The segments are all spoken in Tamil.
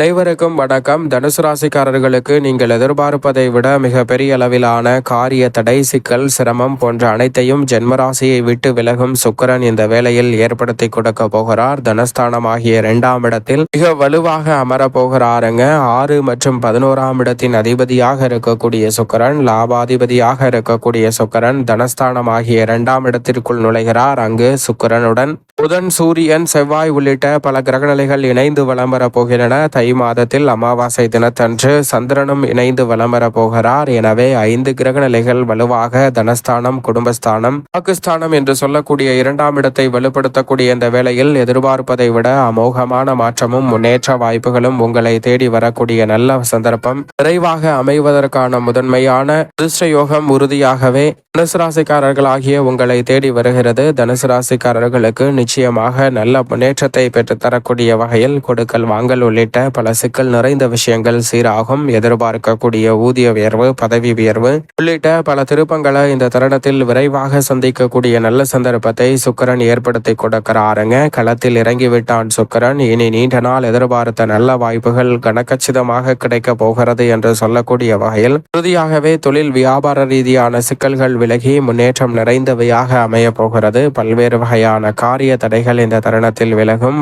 அனைவருக்கும் வணக்கம். தனுசு ராசிக்காரர்களுக்கு நீங்கள் எதிர்பார்ப்பதை விட மிக பெரிய அளவிலான காரிய தடை சிக்கல் சிரமம் போன்ற அனைத்தையும் ஜென்மராசியை விட்டு விலகும் சுக்கரன் இந்த வேளையில் ஏற்படுத்தி கொடுக்க போகிறார். தனஸ்தானம் ஆகிய இரண்டாம் இடத்தில் மிக வலுவாக அமர போகிறாருங்க. ஆறு மற்றும் பதினோராம் இடத்தின் அதிபதியாக இருக்கக்கூடிய சுக்கிரன் லாபாதிபதியாக இருக்கக்கூடிய சுக்கரன் தனஸ்தானம் ஆகிய இரண்டாம் இடத்திற்குள் நுழைகிறார். அங்கு சுக்கிரனுடன் புதன் சூரியன் செவ்வாய் உள்ளிட்ட பல கிரகநிலைகள் இணைந்து வலம் வரப் போகின்றன. தை மாதத்தில் அமாவாசை தினத்தன்று சந்திரனும் இணைந்து வலம் வரப் போகிறார். எனவே ஐந்து கிரகநிலைகள் வலுவாக தனஸ்தானம் குடும்பஸ்தானம் பாகிஸ்தானம் என்று சொல்லக்கூடிய இரண்டாம் இடத்தை வலுப்படுத்தக்கூடிய இந்த வேளையில் எதிர்பார்ப்பதை விட அமோகமான மாற்றமும் முன்னேற்ற வாய்ப்புகளும் உங்களை தேடி வரக்கூடிய நல்ல சந்தர்ப்பம். விரைவாக அமைவதற்கான முதன்மையான அதிர்ஷ்ட யோகம் உறுதியாகவே தனுசு ராசிக்காரர்களாகிய உங்களை தேடி வருகிறது. தனுசு ராசிக்காரர்களுக்கு நிச்சயமாக நல்ல முன்னேற்றத்தை பெற்றுத்தரக்கூடிய வகையில் கொடுக்கல் வாங்கல் உள்ளிட்ட பல சிக்கல் நிறைந்த விஷயங்கள் சீராகும். எதிர்பார்க்கக்கூடிய ஊதிய உயர்வு பதவி உயர்வு உள்ளிட்ட பல திருப்பங்களை இந்த தருணத்தில் விரைவாக சந்திக்கக்கூடிய நல்ல சந்தர்ப்பத்தை சுக்கரன் ஏற்படுத்தி கொடுக்கிறாருங்க. களத்தில் இறங்கிவிட்டான் சுக்கரன். இனி நீண்ட நாள் எதிர்பார்த்த நல்ல வாய்ப்புகள் கனக்கச்சிதமாக கிடைக்க போகிறது என்று சொல்லக்கூடிய வகையில் உறுதியாகவே தொழில் வியாபார ரீதியான சிக்கல்கள் விலகி முன்னேற்றம் நிறைந்தவையாக அமைய போகிறது. பல்வேறு வகையான காரிய தடைகள் இந்த தருணத்தில் விலகும்.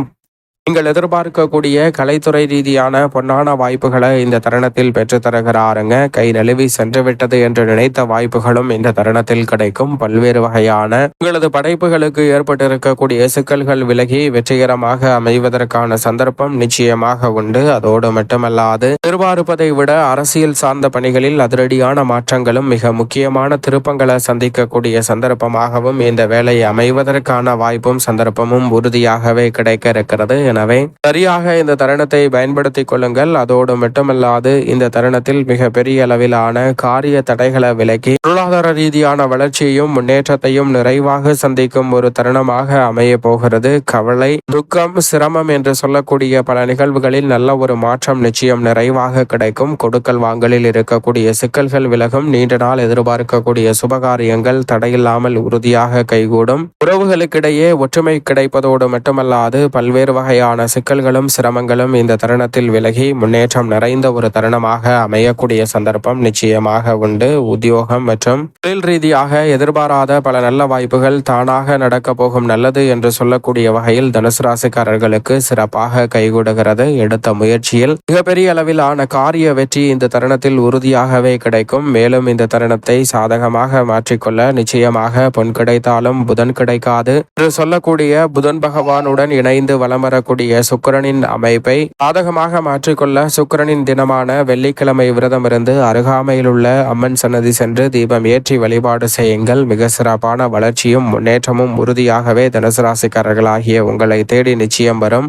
நீங்கள் எதிர்பார்க்கக்கூடிய கலைத்துறை ரீதியான பொன்னான வாய்ப்புகளை இந்த தருணத்தில் பெற்றுத்தருகிறாருங்க கை நழுவி சென்று விட்டது என்று நினைத்த வாய்ப்புகளும் இந்த தருணத்தில் கிடைக்கும். பல்வேறு வகையான உங்களது படைப்புகளுக்கு ஏற்பட்டிருக்கக்கூடிய சிக்கல்கள் விலகி வெற்றிகரமாக அமைவதற்கான சந்தர்ப்பம் நிச்சயமாக உண்டு. அதோடு மட்டுமல்லாது எதிர்பார்ப்பதை விட அரசியல் சார்ந்த பணிகளில் அதிரடியான மாற்றங்களும் மிக முக்கியமான திருப்பங்களை சந்திக்கக்கூடிய சந்தர்ப்பமாகவும் இந்த வேலை அமைவதற்கான வாய்ப்பும் சந்தர்ப்பமும் உறுதியாகவே கிடைக்க இருக்கிறது. எனவே சரியாக இந்த தருணத்தை பயன்படுத்திக் கொள்ளுங்கள். அதோடு மட்டுமல்லாது இந்த தருணத்தில் மிக பெரிய அளவிலான காரிய தடைகளை விலக்கி பொருளாதார ரீதியான வளர்ச்சியையும் முன்னேற்றத்தையும் நிறைவாக சந்திக்கும் ஒரு தருணமாக அமைய போகிறது. கவலை துக்கம் சிரமம் என்று சொல்லக்கூடிய பல நிகழ்வுகளில் நல்ல ஒரு மாற்றம் நிச்சயம் நிறைவாக கிடைக்கும். கொடுக்கல் வாங்கலில் இருக்கக்கூடிய சிக்கல்கள் விலகும். நீண்ட நாள் எதிர்பார்க்கக்கூடிய சுபகாரியங்கள் தடையில்லாமல் உறுதியாக கைகூடும். உறவுகளுக்கிடையே ஒற்றுமை கிடைப்பதோடு மட்டுமல்லாது பல்வேறு வகையான சிக்கல்களும் சிரமங்களும் இந்த தருணத்தில் விலகி முன்னேற்றம் நிறைந்த ஒரு தருணமாக அமையக்கூடிய சந்தர்ப்பம் நிச்சயமாக உண்டு. உத்தியோகம் மற்றும் தொழில் ரீதியாக எதிர்பாராத பல நல்ல வாய்ப்புகள் தானாக நடக்க போகும் நல்லது என்று சொல்லக்கூடிய வகையில் தனுசு ராசிக்காரர்களுக்கு சிறப்பாக கைகூடுகிறது. எடுத்த முயற்சியில் மிகப்பெரிய அளவிலான காரிய வெற்றி இந்த தருணத்தில் உறுதியாகவே கிடைக்கும். மேலும் இந்த தருணத்தை சாதகமாக மாற்றிக்கொள்ள நிச்சயமாக பொன் கிடைத்தாலும் புதன் கிடைக்காது என்று சொல்லக்கூடிய புதன் பகவானுடன் இணைந்து வலம் வரக்கூடிய சுக்கிரனின் அமைப்பை சாதகமாக மாற்றிக்கொள்ள சுக்கிரனின் தினமான வெள்ளிக்கிழமை விரதம் இருந்து அருகாமையில் உள்ள அம்மன் சன்னதி சென்று தீபம் ஏற்றி வழிபாடு செய்யுங்கள். மிக சிறப்பான வளர்ச்சியும் முன்னேற்றமும் உறுதியாகவே தனுசு ராசிக்காரர்களாகிய உங்களை தேடி நிச்சயம் வரும்.